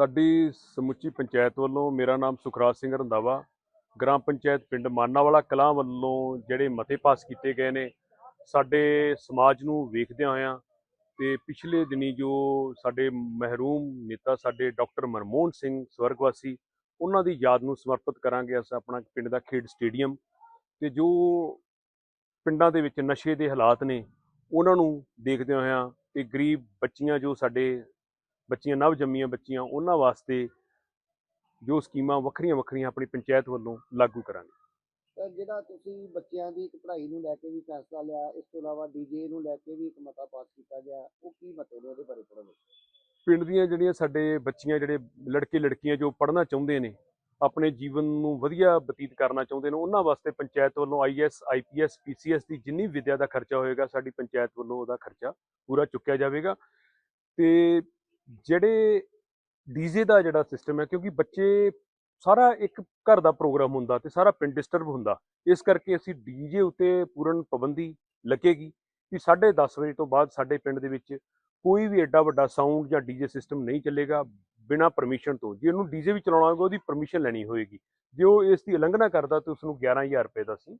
ਸਾਡੀ ਸਮੁੱਚੀ ਪੰਚਾਇਤ ਵੱਲੋਂ ਮੇਰਾ ਨਾਮ ਸੁਖਰਾਜ ਸਿੰਘ ਰੰਧਾਵਾ, ਗ੍ਰਾਮ ਪੰਚਾਇਤ ਪਿੰਡ ਮਾਨਾਵਾਲਾ ਕਲਾਂ ਵੱਲੋਂ ਜਿਹੜੇ ਮਤੇ ਪਾਸ ਕੀਤੇ ਗਏ ਨੇ, ਸਾਡੇ ਸਮਾਜ ਨੂੰ ਵੇਖਦਿਆਂ ਹੋਇਆਂ ਤੇ ਪਿਛਲੇ ਦਿਨੀ ਜੋ ਸਾਡੇ ਮਹਿਰੂਮ ਨੇਤਾ ਸਾਡੇ ਡਾਕਟਰ ਮਨਮੋਹਨ ਸਿੰਘ ਸਵਰਗਵਾਸੀ, ਉਹਨਾਂ ਦੀ ਯਾਦ ਨੂੰ ਸਮਰਪਿਤ ਕਰਾਂਗੇ ਅਸੀਂ ਆਪਣਾ ਪਿੰਡ ਦਾ ਖੇਡ ਸਟੇਡੀਅਮ ਤੇ ਜੋ ਪਿੰਡਾਂ ਦੇ ਵਿੱਚ ਨਸ਼ੇ ਦੇ ਹਾਲਾਤ ਨੇ, ਉਹਨਾਂ ਨੂੰ ਦੇਖਦਿਆਂ ਹੋਇਆਂ ਤੇ ਗਰੀਬ ਬੱਚੀਆਂ ਜੋ ਸਾਡੇ ਬੱਚੀਆਂ ਨਵ ਜੰਮੀਆਂ ਬੱਚੀਆਂ ਉਹਨਾਂ ਵਾਸਤੇ ਜੋ ਸਕੀਮਾਂ ਵੱਖਰੀਆਂ ਵੱਖਰੀਆਂ ਆਪਣੀ ਪੰਚਾਇਤ ਵੱਲੋਂ ਲਾਗੂ ਕਰਾਂਗੇ। ਤਾਂ ਜਿਹੜਾ ਤੁਸੀਂ ਬੱਚਿਆਂ ਦੀ ਪੜ੍ਹਾਈ ਨੂੰ ਲੈ ਕੇ ਵੀ ਫੈਸਲਾ ਲਿਆ ਇਸ ਤੋਂ ਇਲਾਵਾ ਡੀਜੇ ਨੂੰ ਲੈ ਕੇ ਵੀ ਇੱਕ ਮਤਾ ਪਾਸ ਕੀਤਾ ਗਿਆ ਉਹ ਕੀ ਮਤੇ ਨੇ ਉਹਦੇ ਬਾਰੇ ਥੋੜਾ ਪਿੰਡ ਦੀਆਂ ਜਿਹੜੀਆਂ ਸਾਡੇ ਬੱਚੀਆਂ ਜਿਹੜੇ ਲੜਕੇ ਲੜਕੀਆਂ ਜੋ ਪੜ੍ਹਨਾ ਚਾਹੁੰਦੇ ਨੇ ਆਪਣੇ ਜੀਵਨ ਨੂੰ ਵਧੀਆ ਬਤੀਤ ਕਰਨਾ ਚਾਹੁੰਦੇ ਨੇ ਉਹਨਾਂ ਵਾਸਤੇ ਪੰਚਾਇਤ ਵੱਲੋਂ ਆਈਐਸ ਆਈਪੀਐਸ ਪੀਸੀਐਸ ਦੀ ਜਿੰਨੀ ਵਿਦਿਆ ਦਾ ਖਰਚਾ ਹੋਏਗਾ ਸਾਡੀ ਪੰਚਾਇਤ ਵੱਲੋਂ ਉਹਦਾ ਖਰਚਾ ਪੂਰਾ ਚੁੱਕਿਆ ਜਾਵੇਗਾ। ਤੇ ਜਿਹੜੇ ਡੀਜ਼ੇ ਦਾ ਜਿਹੜਾ ਸਿਸਟਮ ਹੈ, ਕਿਉਂਕਿ ਬੱਚੇ ਸਾਰਾ ਇੱਕ ਘਰ ਦਾ ਪ੍ਰੋਗਰਾਮ ਹੁੰਦਾ ਤੇ ਸਾਰਾ ਪਿੰਡ ਡਿਸਟਰਬ ਹੁੰਦਾ। ਇਸ ਕਰਕੇ ਅਸੀਂ ਡੀਜੇ ਉੱਤੇ ਪੂਰਨ ਪਾਬੰਦੀ ਲੱਗੇਗੀ ਕਿ 10:30 ਵਜੇ ਤੋਂ ਬਾਅਦ ਸਾਡੇ ਪਿੰਡ ਦੇ ਵਿੱਚ ਕੋਈ ਵੀ ਐਡਾ ਵੱਡਾ ਸਾਊਂਡ ਜਾਂ ਡੀਜੇ ਸਿਸਟਮ ਨਹੀਂ ਚੱਲੇਗਾ ਬਿਨਾ ਪਰਮਿਸ਼ਨ ਤੋਂ। ਜੇ ਉਹਨੂੰ ਡੀਜੇ ਵੀ ਚਲਾਉਣਾ ਹੋਵੇਗਾ ਉਹਦੀ ਪਰਮਿਸ਼ਨ ਲੈਣੀ ਹੋਏਗੀ। ਜੇ ਉਹ ਇਸ ਦੀ ਉਲੰਘਣਾ ਕਰਦਾ ਤੇ ਉਸ ਨੂੰ 11000 ਰੁਪਏ ਦਾ ਅਸੀਂ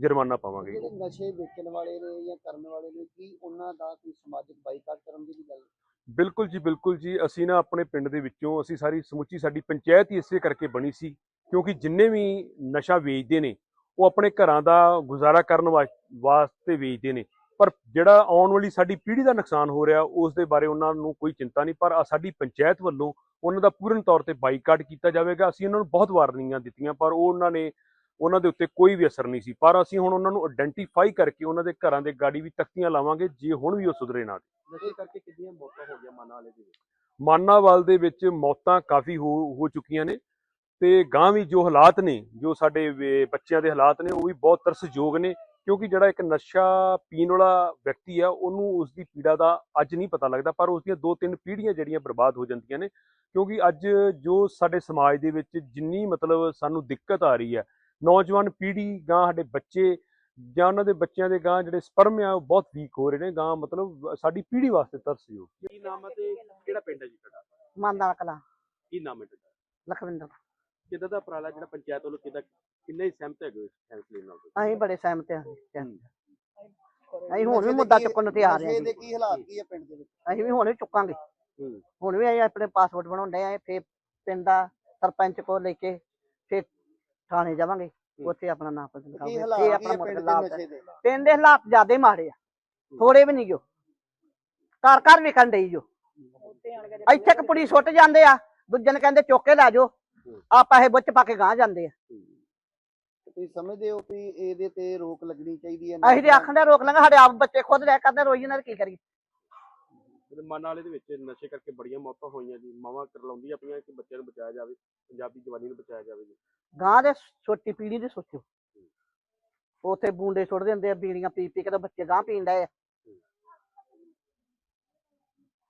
ਜੁਰਮਾਨਾ ਪਾਵਾਂਗੇ। ਜਿਹੜੇ ਨਸ਼ੇ ਵੇਚਣ ਵਾਲੇ ਨੇ ਜਾਂ ਕਰਨ ਵਾਲੇ ਨੇ, ਕੀ ਉਹਨਾਂ ਦਾ ਕੋਈ ਸਮਾਜਿਕ ਬਾਈਕਾਟ ਕਰਨ ਦੀ ਵੀ ਗੱਲ? ਬਿਲਕੁਲ ਜੀ ਬਿਲਕੁਲ ਜੀ। ਅਸੀਂ ਨਾ ਆਪਣੇ ਪਿੰਡ ਦੇ ਵਿੱਚੋਂ ਅਸੀਂ ਸਾਰੀ ਸਮੁੱਚੀ ਸਾਡੀ ਪੰਚਾਇਤ ਹੀ ਇਸੇ ਕਰਕੇ ਬਣੀ ਸੀ, ਕਿਉਂਕਿ ਜਿੰਨੇ ਵੀ ਨਸ਼ਾ ਵੇਚਦੇ ਨੇ, ਉਹ ਆਪਣੇ ਘਰਾਂ ਦਾ ਗੁਜ਼ਾਰਾ ਕਰਨ ਵਾ- ਵਾਸਤੇ ਵੇਚਦੇ ਨੇ। ਪਰ ਜਿਹੜਾ ਆਉਣ ਵਾਲੀ ਸਾਡੀ ਪੀੜ੍ਹੀ ਦਾ ਨੁਕਸਾਨ ਹੋ ਰਿਹਾ, ਉਸ ਦੇ ਬਾਰੇ ਉਹਨਾਂ ਨੂੰ ਕੋਈ ਚਿੰਤਾ ਨਹੀਂ, ਪਰ ਸਾਡੀ ਪੰਚਾਇਤ ਵੱਲੋਂ ਉਹਨਾਂ ਦਾ ਪੂਰਨ ਤੌਰ ਤੇ ਬਾਈਕਾਟ ਕੀਤਾ ਜਾਵੇਗਾ। ਅਸੀਂ ਉਹਨਾਂ ਨੂੰ ਬਹੁਤ ਵਾਰਨਿੰਗਾਂ ਦਿੱਤੀਆਂ, ਪਰ ਉਹ ਉਹਨਾਂ ਨੇ ਉਹਨਾਂ ਦੇ ਉੱਤੇ ਕੋਈ ਵੀ ਅਸਰ ਨਹੀਂ ਸੀ। ਪਰ ਅਸੀਂ ਹੁਣ ਉਹਨਾਂ ਨੂੰ ਆਇਡੈਂਟੀਫਾਈ ਕਰਕੇ ਉਹਨਾਂ ਦੇ ਘਰਾਂ ਦੇ ਗਾੜੀ ਵੀ ਤਖਤੀਆਂ ਲਾਵਾਂਗੇ ਜੇ ਹੁਣ ਵੀ ਉਹ ਸੁਧਰੇ ਨਾ ਨਸ਼ੇ ਕਰਕੇ ਕਿੰਨੀਆਂ ਮੌਤਾਂ ਹੋ ਗਈਆਂ ਮਨ ਵਾਲੇ ਦੇ ਵਿੱਚ? ਮਾਨਾਵਾਲ ਦੇ ਵਿੱਚ ਮੌਤਾਂ ਕਾਫੀ ਹੋ ਹੋ ਚੁੱਕੀਆਂ ਨੇ ਤੇ ਗਾਂ ਵੀ ਜੋ ਹਾਲਾਤ ਨੇ ਜੋ ਸਾਡੇ ਬੱਚਿਆਂ ਦੇ ਹਾਲਾਤ ਨੇ ਉਹ ਵੀ ਬਹੁਤ ਤਰਸਯੋਗ ਨੇ ਕਿਉਂਕਿ ਜਿਹੜਾ ਇੱਕ ਨਸ਼ਾ ਪੀਣ ਵਾਲਾ ਵਿਅਕਤੀ ਆ ਉਹਨੂੰ ਉਸ ਦੀ ਪੀੜਾ ਦਾ ਅੱਜ ਨਹੀਂ ਪਤਾ ਲੱਗਦਾ ਪਰ ਉਸ ਦੀਆਂ ਦੋ ਤਿੰਨ ਪੀੜ੍ਹੀਆਂ ਜਿਹੜੀਆਂ ਬਰਬਾਦ ਹੋ ਜਾਂਦੀਆਂ ਨੇ ਕਿਉਂਕਿ ਅੱਜ ਜੋ ਸਾਡੇ ਸਮਾਜ ਦੇ ਵਿੱਚ ਜਿੰਨੀ ਮਤਲਬ ਸਾਨੂੰ ਦਿੱਕਤ ਆ ਰਹੀ ਹੈ ਨੌਜਵਾਨ ਪੀੜ੍ਹੀ ਗਾਂ ਸਾਡੇ ਬੱਚੇ ਜਾਂ ਉਹਨਾਂ ਦੇ ਬੱਚਿਆਂ ਦੇ ਗਾਂ ਜਿਹੜੇ ਸਪਰਮ ਆ ਉਹ ਬਹੁਤ ਵੀਕ ਹੋ ਰਹੇ ਨੇ। ਗਾਂ ਮਤਲਬ ਸਾਡੀ ਪੀੜ੍ਹੀ ਵਾਸਤੇ ਤਰਸਯੋਗ ਕੀ ਨਾਮ ਹੈ ਤੇ ਕਿਹੜਾ ਪਿੰਡ ਹੈ ਜੀ ਤੁਹਾਡਾ? ਮੰਦਾਲ ਕਲਾ। ਕੀ ਨਾਮ ਹੈ ਤੁਹਾਡਾ? ਲਖਵਿੰਦਰ। ਕਿੱਦਾਂ ਦਾ ਉਪਰਾਲਾ ਜਿਹੜਾ ਪੰਚਾਇਤ ਵੱਲੋਂ ਕਿੱਦਾਂ ਕਿੰਨੇ ਹੀ ਸਹਿਮਤ ਹੈਗੇ ਇਸ ਫੈਸਲੇ ਨਾਲ ਤੁਸੀਂ? ਅਸੀਂ ਬੜੇ ਸਹਿਮਤ ਹਾਂ। ਅਸੀਂ ਹੁਣ ਵੀ ਮੁੱਦਾ ਚੁੱਕਣ ਨੂੰ ਤਿਆਰ ਹਾਂ ਨਸ਼ੇ ਜੀ। ਦੇ ਕੀ ਹਾਲਾਤ ਕੀ ਹੈ ਪਿੰਡ ਦੇ ਵਿੱਚ? ਅਸੀਂ ਵੀ ਹੁਣ ਵੀ ਚੁੱਕਾਂਗੇ। ਹੂੰ। ਹੁਣ ਵੀ ਅਸੀਂ ਆਪਣੇ ਪਾਸਪੋਰਟ ਬਣਾਉਂਦੇ ਆ ਫੇਰ ਪਿੰਡ ਦਾ ਸਰਪੰਚ ਕੋਲ ਲੈ ਕੇ ਫੇਰ ਥਾਣੇ ਜਾਵਾਂਗੇ ਉੱਥੇ ਆਪਣਾ ਨਾਮ ਪਸੰਦ ਕੀ ਕਰਾਂਗੇ ਇਹ ਆਪਣਾ ਦੇ ਲਾਭ ਦੇ ਪਿੰਡ ਦੇ ਹਾਲਾਤ ਜ਼ਿਆਦਾ ਮਾੜੇ ਆ ਥੋੜੇ ਵੀ ਨਹੀਂ ਜੋ। ਘਰ ਘਰ ਵਿਕਣ ਡਈ ਜੋ। ਇੱਥੇ ਇੱਕ ਪੁੜੀ ਸੁੱਟ ਜਾਂਦੇ ਆ ਦੂਜੇ ਨੇ ਕਹਿੰਦੇ ਚੁੱਕ ਕੇ ਲੈ ਜਾਓ। ਆ ਪੈਸੇ ਬੁੱਚ ਪਾ ਕੇ ਗਾਂ ਜਾਂਦੇ ਆ। ਤੁਸੀਂ ਸਮਝਦੇ ਹੋ ਕਿ ਇਹਦੇ ਤੇ ਰੋਕ ਲੱਗਣੀ ਚਾਹੀਦੀ ਹੈ ਅਸੀਂ ਤੇ ਆਖਣ ਦੇ ਰੋਕ ਲਾਂਗੇ ਸਾਡੇ ਆਪ ਬੱਚੇ ਖੁਦ ਰਹਿ ਕਰਦੇ ਰੋਈ ਇਹਨਾਂ ਦੇ ਕੀ ਕਰੀਏ? ਮਨ ਵਾਲੇ ਦੇ ਵਿੱਚ ਨਸ਼ੇ ਕਰਕੇ ਬੜੀਆਂ ਮੌਤਾਂ ਹੋਈਆਂ ਜੀ। ਮਾਵਾਂ ਕਰਲਾਉਂਦੀਆਂ ਪਈਆਂ ਕਿ ਬੱਚਿਆਂ ਨੂੰ ਬਚਾਇਆ ਜਾਵੇ ਪੰਜਾਬੀ ਜਵਾਨੀ ਨੂੰ ਬਚਾਇਆ ਜਾਵੇ ਜੀ। ਗਾਂ ਦੇ ਛੋਟੀ ਪੀੜ੍ਹੀ ਦੀ ਸੋਚੋ। ਉਥੇ ਬੂੰਡੇ ਸੁੱਟ ਦਿੰਦੇ ਆ ਬੀੜੀਆਂ ਪੀ ਪੀ ਕੇ ਤਾਂ ਬੱਚੇ ਗਾਂ ਪੀਣ ਡਏ ਆ।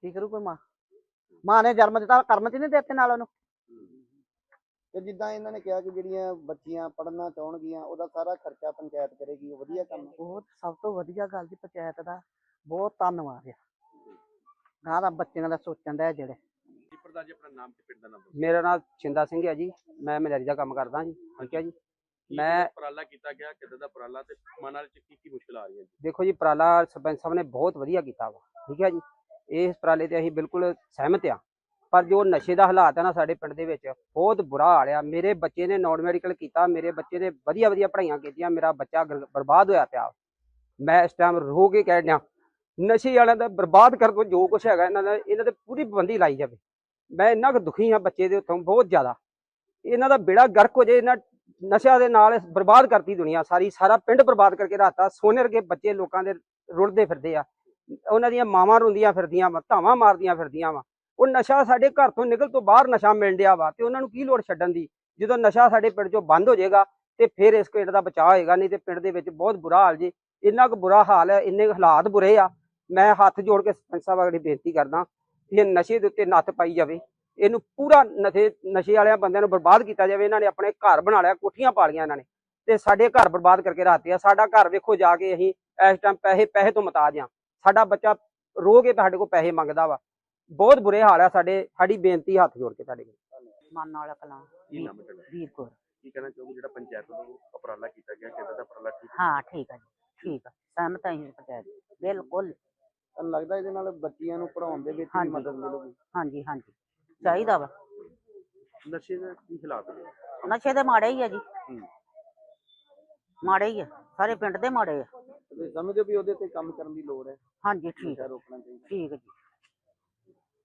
ਕੀ ਕਰੂ ਕੋਈ ਮਾਂ? ਮਾਂ ਨੇ ਜਨਮ ਦਿੱਤਾ ਕਰਮ ਚ ਨਹੀਂ ਦਿੱਤੇ ਨਾਲ ਉਹਨੂੰ? ਤੇ ਜਿੱਦਾਂ ਇਹਨਾਂ ਨੇ ਕਿਹਾ ਕਿ ਜਿਹੜੀਆਂ ਬੱਚੀਆਂ ਪੜ੍ਹਨਾ ਚਾਹਣਗੀਆਂ ਉਹਦਾ ਸਾਰਾ ਖਰਚਾ ਪੰਚਾਇਤ ਕਰੇਗੀ ਉਹ ਵਧੀਆ ਕੰਮ। ਬਹੁਤ ਸਭ ਤੋਂ ਵਧੀਆ ਗੱਲ ਜੀ ਪੰਚਾਇਤ ਦਾ। ਬਹੁਤ ਧੰਨਵਾਦ ਆ। ਗਾਂ ਦਾ ਬੱਚਿਆਂ ਦਾ ਸੋਚਣ ਦਾ ਜਿਹੜੇ। ਜੀ ਪ੍ਰਧਾਨ ਜੀ ਆਪਣਾ ਨਾਮ ਤੇ ਪਿੰਡ ਦਾ ਨਾਮ ਦੱਸੋ। ਮੇਰਾ ਨਾਮ ਛਿੰਦਾ ਸਿੰਘ ਹੈ ਜੀ। ਮੈਂ ਮਲੇਰੀ ਦਾ ਕੰਮ ਕਰਦਾ ਜੀ। ਠੀਕ ਹੈ ਜੀ। ਮੈਂ- ਉਪਰਾਲਾ ਕੀਤਾ ਗਿਆ ਕਿੱਦਾਂ ਦਾ ਉਪਰਾਲਾ ਤੇ ਮਨ ਵਾਲੇ ਚ ਕੀ ਕੀ ਮੁਸ਼ਕਲ ਆ ਰਹੀ ਹੈ ਜੀ? ਦੇਖੋ ਜੀ ਉਪਰਾਲਾ ਸਰਪੰਚ ਸਾਹਿਬ ਨੇ ਬਹੁਤ ਵਧੀਆ ਕੀਤਾ ਵਾ। ਠੀਕ ਹੈ ਜੀ। ਇਸ ਉਪਰਾਲੇ ਤੇ ਅਸੀਂ ਬਿਲਕੁਲ ਸਹਿਮਤ ਆ ਪਰ ਜੋ ਨਸ਼ੇ ਦਾ ਹਾਲਾਤ ਹੈ ਨਾ ਸਾਡੇ ਪਿੰਡ ਦੇ ਵਿੱਚ ਬਹੁਤ ਬੁਰਾ ਹਾਲ ਆ। ਮੇਰੇ ਬੱਚੇ ਨੇ ਨਾਨ ਮੈਡੀਕਲ ਕੀਤਾ ਮੇਰੇ ਬੱਚੇ ਨੇ ਵਧੀਆ ਵਧੀਆ ਪੜ੍ਹਾਈਆਂ ਕੀਤੀਆਂ ਮੇਰਾ ਬੱਚਾ ਬਰਬਾਦ ਹੋਇਆ ਪਿਆ। ਮੈਂ ਇਸ ਟਾਈਮ ਰੋ ਕੇ ਕਹਿ ਰਿਹਾ ਨਸ਼ੇ ਵਾਲਿਆਂ ਦਾ ਬਰਬਾਦ ਕਰ ਦੋ ਜੋ ਕੁਝ ਹੈਗਾ, ਇਹਨਾਂ ਦਾ, ਇਹਨਾਂ ਤੇ ਪੂਰੀ ਪਾਬੰਦੀ ਲਾਈ ਜਾਵੇ। ਮੈਂ ਇੰਨਾ ਕੁ ਦੁਖੀ ਹਾਂ ਬੱਚੇ ਦੇ ਉੱਤੋਂ ਬਹੁਤ ਜ਼ਿਆਦਾ। ਇਹਨਾਂ ਦਾ ਬੇੜਾ ਗਰਕ ਹੋ ਜੇ, ਇਹਨਾਂ ਨਸ਼ਿਆਂ ਦੇ ਨਾਲ ਬਰਬਾਦ ਕਰਤੀ ਦੁਨੀਆ ਸਾਰੀ, ਸਾਰਾ ਪਿੰਡ ਬਰਬਾਦ ਕਰਕੇ ਰਾਤਾ ਸੋਨੇ ਵਰਗੇ ਬੱਚੇ ਲੋਕਾਂ ਦੇ ਰੁਲਦੇ ਫਿਰਦੇ ਆ। ਉਹਨਾਂ ਦੀਆਂ ਮਾਵਾਂ ਰੋਂਦੀਆਂ ਫਿਰਦੀਆਂ ਵਾ, ਧਾਵਾਂ ਮਾਰਦੀਆਂ ਫਿਰਦੀਆਂ ਵਾ। ਉਹ ਨਸ਼ਾ ਸਾਡੇ ਘਰ ਤੋਂ ਨਿਕਲ ਤੋਂ ਬਾਹਰ ਨਸ਼ਾ ਮਿਲ ਡਿਆ ਵਾ ਤੇ ਉਹਨਾਂ ਨੂੰ ਕੀ ਲੋੜ ਛੱਡਣ ਦੀ? ਜਦੋਂ ਨਸ਼ਾ ਸਾਡੇ ਪਿੰਡ ਚੋਂ ਬੰਦ ਹੋ ਜਾਏਗਾ ਤੇ ਫਿਰ ਇਸ ਪਿੰਡ ਦਾ ਬਚਾਅ ਹੋਏਗਾ, ਨਹੀਂ ਤੇ ਪਿੰਡ ਦੇ ਵਿੱਚ ਬਹੁਤ ਬੁਰਾ ਹਾਲ ਜੀ। ਇੰਨਾ ਕੁ ਬੁਰਾ ਹਾਲ ਹੈ, ਇੰਨੇ ਕੁ ਹਾਲਾਤ ਬੁਰੇ ਆ। ਮੈਂ ਹੱਥ ਜੋੜ ਕੇ ਸਰਪੰਚ ਸਾਹਿਬ ਅਗਲੀ ਬੇਨਤੀ ਕਰਦਾ ਕਿ ਇਹ ਨਸ਼ੇ ਦੇ ਉੱਤੇ ਨੱਥ ਪਾਈ ਜਾਵੇ ਇਹਨੂੰ ਪੂਰਾ ਨਸ਼ੇ ਨਸ਼ੇ ਵਾਲਿਆਂ ਬੰਦਿਆਂ ਨੂੰ ਬਰਬਾਦ ਕੀਤਾ ਜਾਵੇ ਇਹਨਾਂ ਨੇ ਆਪਣੇ ਘਰ ਬਣਾ ਲਿਆ ਕੋਠੀਆਂ ਪਾ ਲਈਆਂ ਇਹਨਾਂ ਨੇ ਤੇ ਸਾਡੇ ਘਰ ਬਰਬਾਦ ਕਰਕੇ ਰਾਤੇ ਆ ਸਾਡਾ ਘਰ ਵੇਖੋ ਜਾ ਕੇ ਅਸੀਂ ਇਸ ਟਾਈਮ ਪੈਸੇ ਪੈਸੇ ਤੋਂ ਮਤਾਜ ਆ ਸਾਡਾ ਬੱਚਾ ਰੋ ਕੇ ਸਾਡੇ ਕੋਲ ਪੈਸੇ ਮੰਗਦਾ ਵਾ ਬਹੁਤ ਬੁਰੇ ਹਾਲ ਆ ਸਾਡੇ ਸਾਡੀ ਬੇਨਤੀ ਹੱਥ ਜੋੜ ਕੇ ਤੁਹਾਡੇ ਕੋਲ। ਮਨ ਵਾਲਾ ਕਲਾਂ। ਵੀਰ ਕੋਲ ਕੀ ਕਹਿਣਾ ਚਾਹੋਗੇ ਜਿਹੜਾ ਪੰਚਾਇਤ ਵੱਲੋਂ ਉਪਰਾਲਾ ਕੀਤਾ ਗਿਆ ਕਿਹਦਾ ਦਾ ਉਪਰਾਲਾ ਠੀਕ ਹਾਂ ਠੀਕ ਹੈ ਜੀ ਠੀਕ ਹੈ ਸਹਿਮਤ ਹਾਂ ਪੰਚਾਇਤ। ਬਿਲਕੁਲ। ਤੁਹਾਨੂੰ ਲੱਗਦਾ ਇਹਦੇ ਨਾਲ ਬੱਚਿਆਂ ਨੂੰ ਪੜਾਉਣ ਦੇ ਵਿੱਚ ਵੀ ਹਾਂਜੀ। ਮਦਦ ਮਿਲੂਗੀ? ਹਾਂਜੀ ਹਾਂਜੀ। ਚਾਹੀਦਾ ਵਾ। ਨਸ਼ੇ ਦੇ ਕੀ ਹਾਲਾਤ ਨੇ? ਨਸ਼ੇ ਦੇ ਮਾੜੇ ਹੀ ਆ ਜੀ। ਹੂੰ। ਮਾੜੇ ਹੀ ਆ। ਸਾਰੇ ਪਿੰਡ ਦੇ ਮਾੜੇ ਆ। ਤੁਸੀਂ ਸਮਝਦੇ ਹੋ ਵੀ ਉਹਦੇ ਤੇ ਕੰਮ ਕਰਨ ਦੀ ਲੋੜ ਹੈ? ਹਾਂਜੀ ਠੀਕ। ਨਸ਼ਾ ਹੈ ਰੋਕਣਾ ਚਾਹੀਦਾ। ਠੀਕ ਹੈ ਜੀ।